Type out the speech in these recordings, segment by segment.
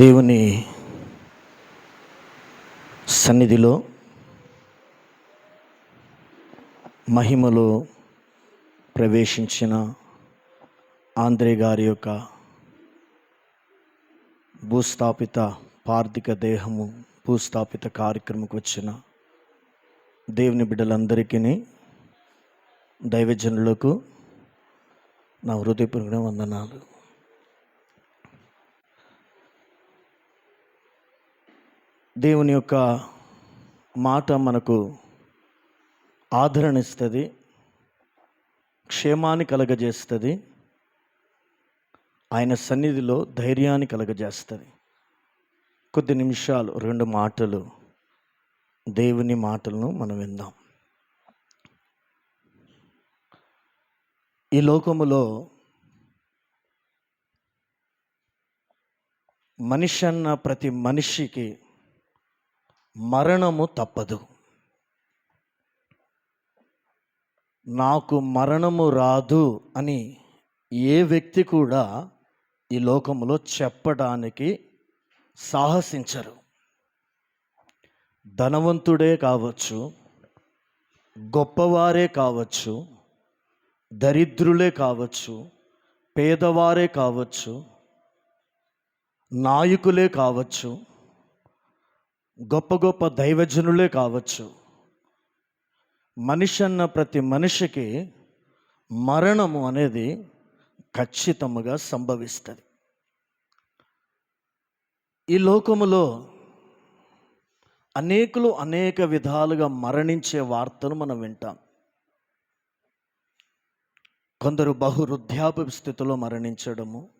దేవుని సన్నిధిలో మహిమలో ప్రవేశించిన ఆంధ్రే గారి యొక్క భూస్థాపిత పార్థిక దేహము భూస్థాపిత కార్యక్రమకు వచ్చిన దేవుని బిడ్డలందరికీ దైవజనులకు నా హృదయపూర్వక వందనాలు. దేవుని యొక్క మాట మనకు ఆదరణ ఇస్తుంది క్షేమాన్ని కలగజేస్తుంది ఆయన సన్నిధిలో ధైర్యాన్ని కలగజేస్తుంది. కొద్ది నిమిషాలు రెండు మాటలు దేవుని మాటలను మనం విందాం. ఈ లోకములో మనిషి అన్న ప్రతి మనిషికి మరణము తప్పదు. నాకు మరణము రాదు అని ఏ వ్యక్తి కూడా ఈ లోకములో చెప్పడానికి సాహసించరు. ధనవంతుడే కావచ్చు గొప్పవారే కావచ్చు దరిద్రులే కావచ్చు పేదవారే కావచ్చు నాయకులే కావచ్చు గొప్ప గొప్ప దైవజనులే కావచ్చు. మనిషి అన్న ప్రతి మనిషికి మరణము అనేది ఖచ్చితముగా సంభవిస్తుంది. ఈ లోకములో అనేకులు అనేక విధాలుగా మరణించే వార్తను మనం వింటాం. కొందరు బహు వృద్ధాప్య స్థితిలో మరణించడము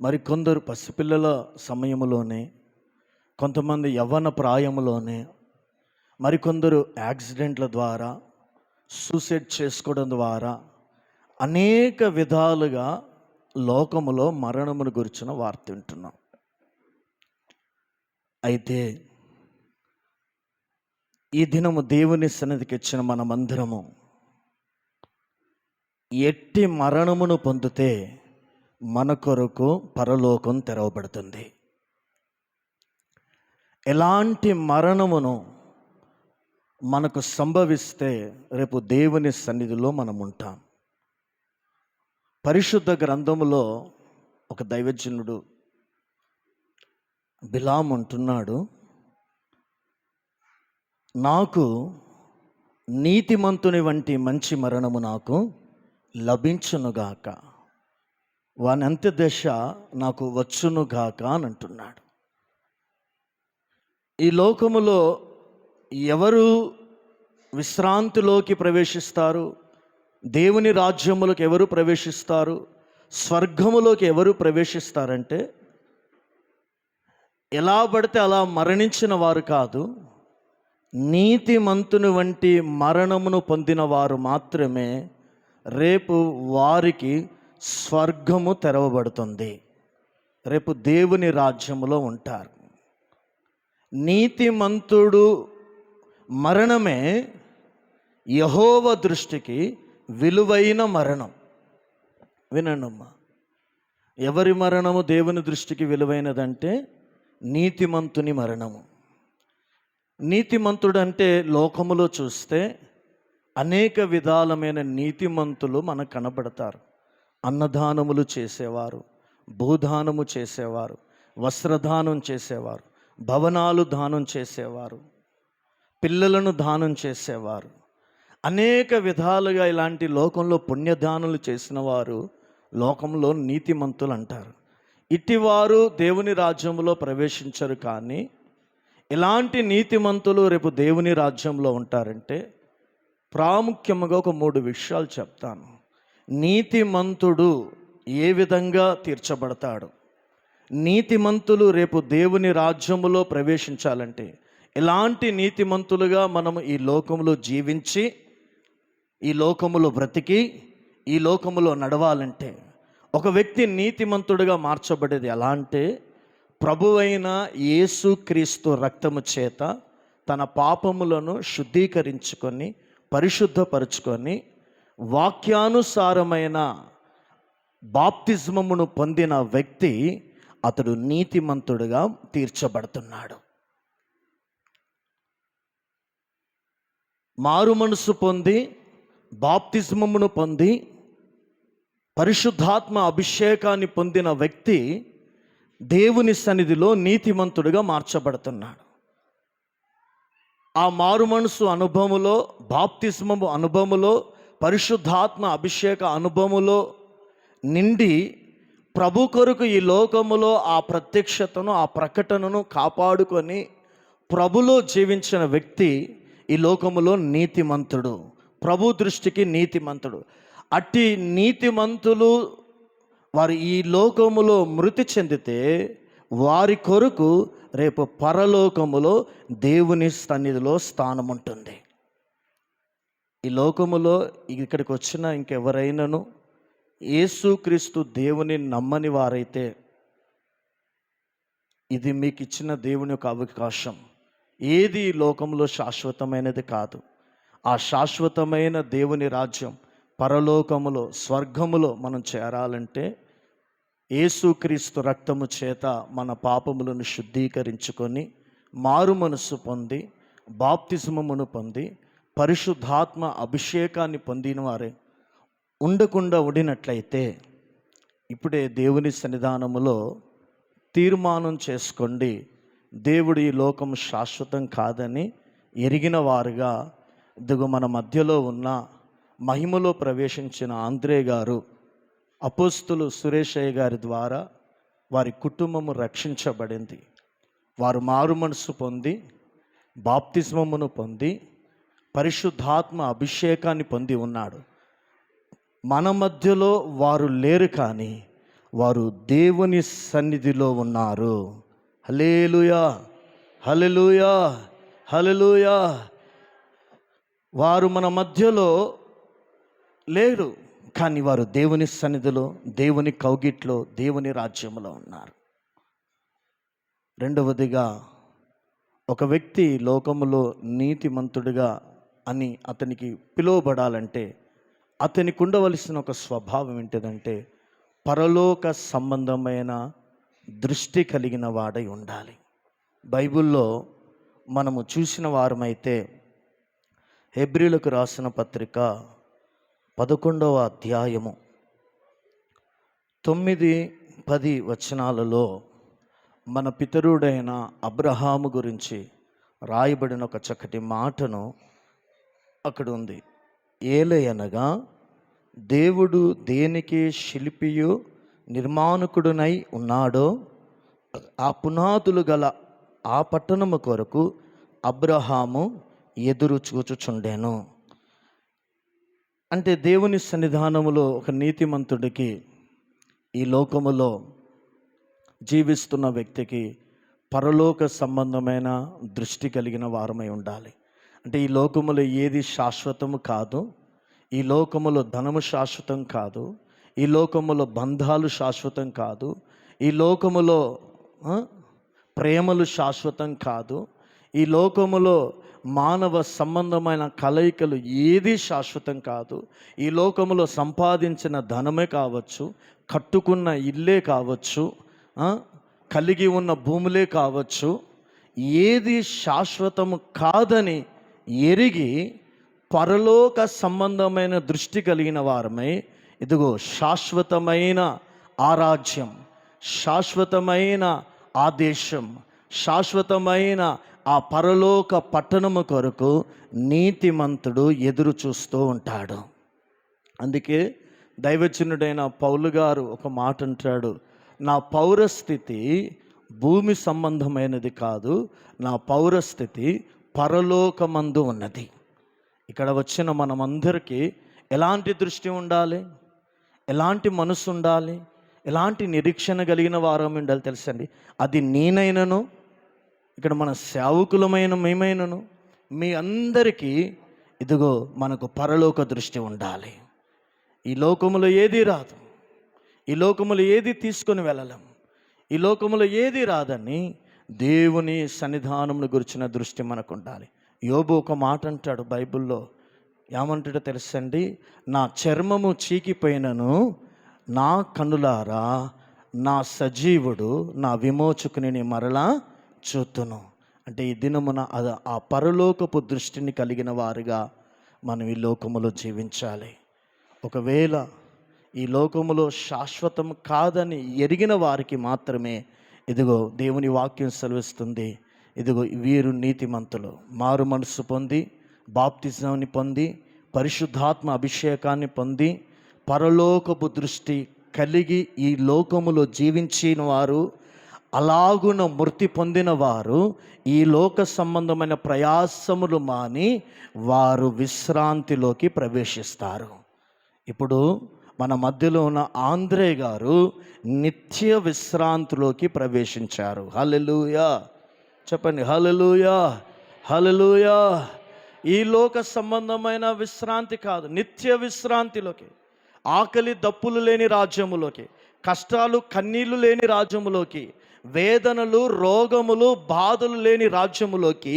మరి కొందరు పసిపిల్లల సమయంలోనే కొంతమంది యవ్వన ప్రాయములోనే మరికొందరు యాక్సిడెంట్ల ద్వారా సూసైడ్ చేసుకోవడం ద్వారా అనేక విధాలుగా లోకములో మరణమును గురించిన వార్త వింటున్నాం. అయితే ఈ దినము దేవుని సన్నిధికి ఇచ్చిన మనమందరము ఎట్టి మరణమును పొందితే మన కొరకు పరలోకం తెరవబడుతుంది. ఎలాంటి మరణమును మనకు సంభవిస్తే రేపు దేవుని సన్నిధిలో మనం ఉంటాం పరిశుద్ధ గ్రంథములో ఒక దైవజనుడు బిలాం అంటున్నాడు నాకు నీతిమంతుని వంటి మంచి మరణము నాకు లభించునుగాక వాని దశ నాకు వచ్చునుగాక అని అంటున్నాడు. ఈ లోకములో ఎవరు విశ్రాంతిలోకి ప్రవేశిస్తారు? దేవుని రాజ్యములకు ఎవరు ప్రవేశిస్తారు? స్వర్గములోకి ఎవరు ప్రవేశిస్తారంటే ఎలా పడితే అలా మరణించిన వారు కాదు నీతిమంతుని వంటి మరణమును పొందిన వారు మాత్రమే రేపు వారికి స్వర్గము తెరవబడుతుంది. రేపు దేవుని రాజ్యములో ఉంటారు. నీతిమంతుడు మరణమే యహోవ దృష్టికి విలువైన మరణం. వినండమ్మా. ఎవరి మరణము దేవుని దృష్టికి విలువైనదంటే నీతిమంతుని మరణము. నీతిమంతుడు అంటే లోకములో చూస్తే అనేక విధాలమైన నీతిమంతులు మనకు కనబడతారు. అన్నదానములు చేసేవారు భూదానము చేసేవారు వస్త్రదానం చేసేవారు. భవనాలు దానం చేసేవారు పిల్లలను దానం చేసేవారు. అనేక విధాలుగా ఇలాంటి లోకంలో పుణ్యదానులు చేసిన వారు లోకంలో నీతిమంతులు అంటారు. ఇటివారు దేవుని రాజ్యంలో ప్రవేశించరు కానీ ఇలాంటి నీతిమంతులు రేపు దేవుని రాజ్యంలో ఉంటారంటే ప్రాముఖ్యముగా ఒక మూడు విషయాలు చెప్తాను. నీతిమంతుడు ఏ విధంగా తీర్చబడతాడు? నీతిమంతులు రేపు దేవుని రాజ్యములో ప్రవేశించాలంటే ఎలాంటి నీతిమంతులుగా మనము ఈ లోకములో జీవించి ఈ లోకములో బ్రతికి ఈ లోకములో నడవాలంటే ఒక వ్యక్తి నీతిమంతుడిగా మార్చబడేది ఎలా అంటే ప్రభువైన యేసుక్రీస్తు రక్తము చేత తన పాపములను శుద్ధీకరించుకొని పరిశుద్ధపరుచుకొని వాక్యానుసారమైన బాప్తిజమమును పొందిన వ్యక్తి అతడు నీతిమంతుడుగా తీర్చబడుతున్నాడు. మారు మనసు పొంది బాప్తిస్మమును పొంది పరిశుద్ధాత్మ అభిషేకాన్ని పొందిన వ్యక్తి దేవుని సన్నిధిలో నీతిమంతుడిగా మార్చబడుతున్నాడు. ఆ మారు మనసు అనుభవములో బాప్తిస్మము అనుభవములో పరిశుద్ధాత్మ అభిషేక అనుభవములో నిండి ప్రభు కొరకు ఈ లోకములో ఆ ప్రత్యక్షతను ఆ ప్రకటనను కాపాడుకొని ప్రభులో జీవించిన వ్యక్తి ఈ లోకములో నీతిమంతుడు. ప్రభు దృష్టికి నీతిమంతుడు. అట్టి నీతిమంతులు వారు ఈ లోకములో మృతి చెందితే వారి కొరకు రేపు పరలోకములో దేవుని సన్నిధిలో స్థానం ఉంటుంది ఈ లోకములో ఇక్కడికి వచ్చిన ఇంకెవరైనాను యేసుక్రీస్తు దేవుని నమ్మని వారైతే ఇది మీకు ఇచ్చిన దేవుని యొక్క అవకాశం. ఏది ఈ లోకంలో శాశ్వతమైనది కాదు. ఆ శాశ్వతమైన దేవుని రాజ్యం పరలోకములో స్వర్గములో మనం చేరాలంటే యేసుక్రీస్తు రక్తము చేత మన పాపములను శుద్ధీకరించుకొని మారు మనస్సు పొంది బాప్తిజమమును పొంది పరిశుద్ధాత్మ అభిషేకాన్ని పొందిన వారే ఉండకుండా ఉండినట్లయితే ఇప్పుడే దేవుని సన్నిధానములో తీర్మానం చేసుకోండి. దేవుడు ఈ లోకం శాశ్వతం కాదని ఎరిగిన వారుగా ఇదిగో మన మధ్యలో ఉన్న మహిమలో ప్రవేశించిన ఆంధ్రే గారు అపోస్తులు సురేషయ్య గారి ద్వారా వారి కుటుంబము రక్షించబడింది. వారు మారు మనసు పొంది బాప్తిస్మమును పొంది పరిశుద్ధాత్మ అభిషేకాన్ని పొంది ఉన్నాడు. మన మధ్యలో వారు లేరు కానీ వారు దేవుని సన్నిధిలో ఉన్నారు. హలేలుయా హలలుయా హలలుయా వారు మన మధ్యలో లేరు కానీ వారు దేవుని సన్నిధిలో దేవుని కౌగిట్లో దేవుని రాజ్యంలో ఉన్నారు. రెండవదిగా ఒక వ్యక్తి లోకములో నీతిమంతుడిగా అని అతనికి పిలువబడాలంటే అతనికి ఉండవలసిన ఒక స్వభావం ఏంటిదంటే పరలోక సంబంధమైన దృష్టి కలిగిన వాడై ఉండాలి. బైబిల్లో మనము చూసిన వారమైతే హెబ్రిలకు రాసిన పత్రిక పదకొండవ అధ్యాయము తొమ్మిది పది వచనాలలో మన పితరుడైన అబ్రహాము గురించి రాయబడిన ఒక చక్కటి మాటను అక్కడ ఉంది. ఏలయనగా దేవుడు దేనికి శిల్పియు నిర్మాణకుడునై ఉన్నాడో ఆ పునాదులు గల ఆ పట్టణము కొరకు అబ్రహాము ఎదురు చూచుచుండెను. అంటే దేవుని సన్నిధానములో ఒక నీతిమంతుడికి ఈ లోకములో జీవిస్తున్న వ్యక్తికి పరలోక సంబంధమైన దృష్టి కలిగిన వారమై ఉండాలి. అంటే ఈ లోకములో ఏది శాశ్వతము కాదు ఈ లోకములో ధనము శాశ్వతం కాదు ఈ లోకములో బంధాలు శాశ్వతం కాదు ఈ లోకములో ప్రేమలు శాశ్వతం కాదు ఈ లోకములో మానవ సంబంధమైన కలయికలు ఏది శాశ్వతం కాదు ఈ లోకములో సంపాదించిన ధనమే కావచ్చు కట్టుకున్న ఇల్లే కావచ్చు కలిగి ఉన్న భూములే కావచ్చు ఏది శాశ్వతము కాదని ఎరిగి పరలోక సంబంధమైన దృష్టి కలిగిన వారమై ఇదిగో శాశ్వతమైన ఆరాధ్యం శాశ్వతమైన ఆదేశం శాశ్వతమైన ఆ పరలోక పట్టణము కొరకు నీతిమంతుడు ఎదురు చూస్తూ ఉంటాడు. అందుకే దైవచనుడైన పౌలు గారు ఒక మాట అంటాడు నా పౌరస్థితి భూమి సంబంధమైనది కాదు నా పౌరస్థితి పరలోకమందు ఉన్నది. ఇక్కడ వచ్చిన మనమందరికీ ఎలాంటి దృష్టి ఉండాలి? ఎలాంటి మనసు ఉండాలి? ఎలాంటి నిరీక్షణ కలిగిన వారం ఉండాలి తెలుసండి. అది నేనైనను ఇక్కడ మన సేవకులమైన మేమైనను మీ అందరికీ ఇదిగో మనకు పరలోక దృష్టి ఉండాలి. ఈ లోకములో ఏది రాదు. ఈ లోకములో ఏది తీసుకొని వెళ్ళలేం. ఈ లోకములో ఏది రాదని దేవుని సన్నిధానమును గురించిన దృష్టి మనకు ఉండాలి యోబు ఒక మాట అంటాడు బైబిల్లో. ఏమంటాడో తెలుసండి? నా చర్మము చీకిపోయినను నా కనులారా నా సజీవుడు నా విమోచకుని మరలా చూతును. అంటే ఈ దినమున అది ఆ పరలోకపు దృష్టిని కలిగిన వారుగా మనం ఈ లోకములో జీవించాలి. ఒకవేళ ఈ లోకములో శాశ్వతం కాదని ఎరిగిన వారికి మాత్రమే ఇదిగో దేవుని వాక్యం సెలవిస్తుంది. ఇదిగో వీరు నీతిమంతులు. మారు మనసు పొంది బాప్తిజాన్ని పొంది పరిశుద్ధాత్మ అభిషేకాన్ని పొంది పరలోకపు దృష్టి కలిగి ఈ లోకములో జీవించిన వారు అలాగున మృతి పొందిన వారు ఈ లోక సంబంధమైన ప్రయాసములు మాని వారు విశ్రాంతిలోకి ప్రవేశిస్తారు. ఇప్పుడు మన మధ్యలో ఉన్న ఆంధ్రే గారు నిత్య విశ్రాంతిలోకి ప్రవేశించారు. హలలుయా చెప్పండి హలలుయా హలలుయా ఈ లోక సంబంధమైన విశ్రాంతి కాదు నిత్య విశ్రాంతిలోకి ఆకలి దప్పులు లేని రాజ్యములోకి కష్టాలు కన్నీళ్ళు లేని రాజ్యములోకి వేదనలు రోగములు బాధలు లేని రాజ్యములోకి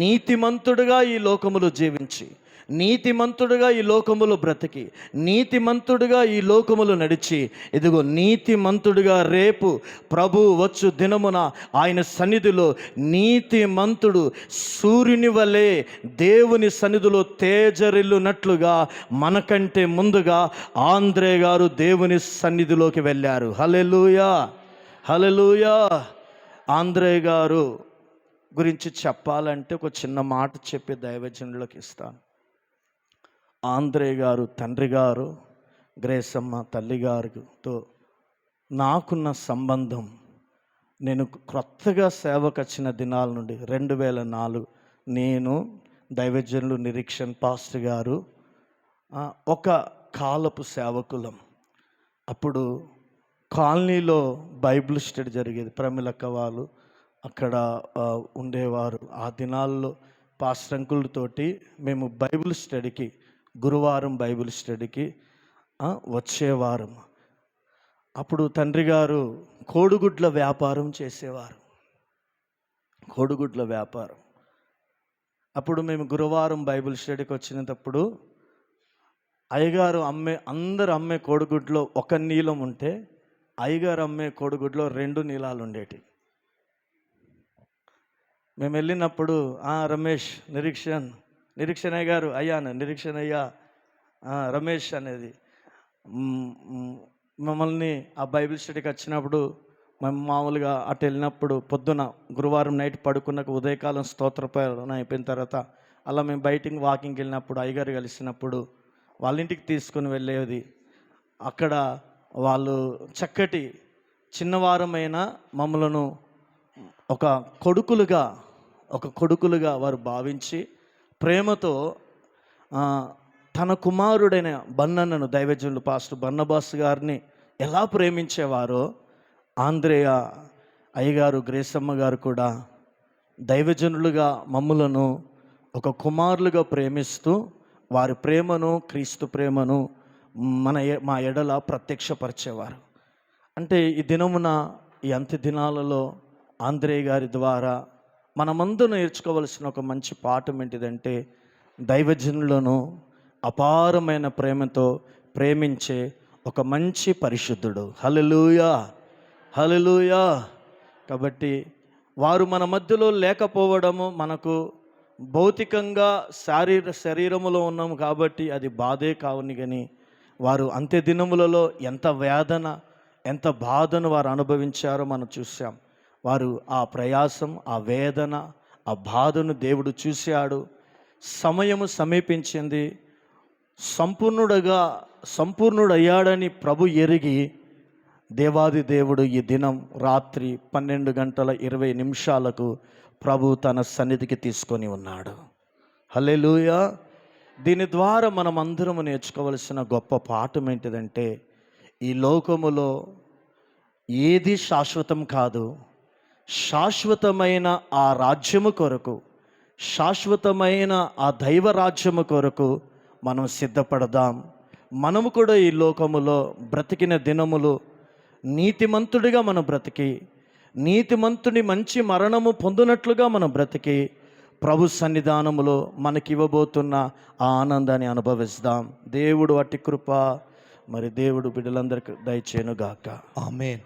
నీతిమంతుడుగా ఈ లోకములు జీవించి నీతిమంతుడుగా ఈ లోకములో బ్రతికి నీతిమంతుడుగా ఈ లోకములు నడిచి ఇదిగో నీతిమంతుడుగా రేపు ప్రభు వచ్చు దినమున ఆయన సన్నిధిలో నీతిమంతుడు సూర్యుని వలె దేవుని సన్నిధిలో తేజరిల్లునట్లుగా మనకంటే ముందుగా ఆంధ్రే గారు దేవుని సన్నిధిలోకి వెళ్ళారు. హలెలుయా హలెలుయా ఆంధ్రే గారు గురించి చెప్పాలంటే ఒక చిన్న మాట చెప్పి దైవజనులకు ఇస్తాను. ఆంధ్రే గారు తండ్రి గారు గ్రేసమ్మ తల్లి గారితో నాకున్న సంబంధం నేను క్రొత్తగా సేవకు వచ్చిన దినాల నుండి రెండు వేల నాలుగు నేను దైవజనులు నిరీక్షణ్ పాస్టర్ గారు ఒక కాలపు సేవకులం. అప్పుడు కాలనీలో బైబిల్ స్టడీ జరిగేది. ప్రమిలక్క వాళ్ళు అక్కడ ఉండేవారు. ఆ దినాల్లో పాస్టంకులతోటి మేము బైబిల్ స్టడీకి గురువారం బైబిల్ స్టడీకి వచ్చేవారం అప్పుడు తండ్రి గారు కోడిగుడ్ల వ్యాపారం చేసేవారు. కోడిగుడ్ల వ్యాపారం. అప్పుడు మేము గురువారం బైబిల్ స్టడీకి వచ్చినప్పుడు అయ్యగారు అమ్మే అందరు అమ్మే కోడిగుడ్లో ఒక నీలం ఉంటే అయ్యగారు అమ్మే కోడిగుడ్లో రెండు నీలాలు ఉండేటి. మేము వెళ్ళినప్పుడు రమేష్ నిరీక్షన్ నిరీక్షణయ్య గారు అయ్యాను నిరీక్షణయ్య రమేష్ అనేది. మమ్మల్ని ఆ బైబిల్ స్టడీకి వచ్చినప్పుడు మేము మామూలుగా అటు వెళ్ళినప్పుడు పొద్దున గురువారం నైట్ పడుకున్నాక ఉదయకాలం స్తోత్రపాలన అయిపోయిన తర్వాత అలా మేము బయటికి వాకింగ్కి వెళ్ళినప్పుడు అయ్యగారు కలిసినప్పుడు వాళ్ళ ఇంటికి తీసుకుని వెళ్ళేది. అక్కడ వాళ్ళు చక్కటి చిన్నవారమైన మమ్మలను ఒక కొడుకులుగా ఒక కొడుకులుగా వారు భావించి ప్రేమతో తన కుమారుడైన బన్నన్నను దైవజనులు పాస్టర్ బన్నబాస్ గారిని ఎలా ప్రేమించేవారో ఆంధ్రేయ అయ్యగారు గ్రేసమ్మ గారు కూడా దైవజనులుగా మమ్ములను ఒక కుమారులుగా ప్రేమిస్తూ వారి ప్రేమను క్రీస్తు ప్రేమను మన మా ఎడల ప్రత్యక్షపరిచేవారు. అంటే ఈ దినమున ఈ అంత్య దినాలలో ఆంధ్రేయ గారి ద్వారా మనమందు నేర్చుకోవలసిన ఒక మంచి పాఠం ఏంటిదంటే దైవజనులను అపారమైన ప్రేమతో ప్రేమించే ఒక మంచి పరిశుద్ధుడు. హలలుయా హలలుయా కాబట్టి వారు మన మధ్యలో లేకపోవడము మనకు భౌతికంగా శారీర శరీరములో ఉన్నాము కాబట్టి అది బాధే కావుని కానీ వారు అంత్య దినములలో ఎంత వేదన ఎంత బాధను వారు అనుభవించారో మనం చూసాం వారు ఆ ప్రయాసం ఆ వేదన ఆ బాధను దేవుడు చూశాడు. సమయము సమీపించింది. సంపూర్ణుడుగా సంపూర్ణుడయ్యాడని ప్రభు ఎరిగి దేవాది దేవుడు ఈ దినం రాత్రి పన్నెండు గంటల ఇరవై నిమిషాలకు ప్రభు తన సన్నిధికి తీసుకొని ఉన్నాడు. హల్లెలూయా! దీని ద్వారా మనం అందరము నేర్చుకోవలసిన గొప్ప పాఠం ఏంటిదంటే ఈ లోకములో ఏది శాశ్వతం కాదు శాశ్వతమైన ఆ రాజ్యము కొరకు శాశ్వతమైన ఆ దైవ రాజ్యము కొరకు మనం సిద్ధపడదాం. మనము కూడా ఈ లోకములో బ్రతికిన దినములు నీతిమంతుడిగా మనం బ్రతికి నీతిమంతుని మంచి మరణము పొందినట్లుగా మనం బ్రతికి ప్రభు సన్నిధానములో మనకి ఇవ్వబోతున్న ఆ ఆనందాన్ని అనుభవిస్తాం. దేవుడు అట్టి కృప మరి దేవుడు బిడ్డలందరికీ దయచేనుగాక ఆమెన్.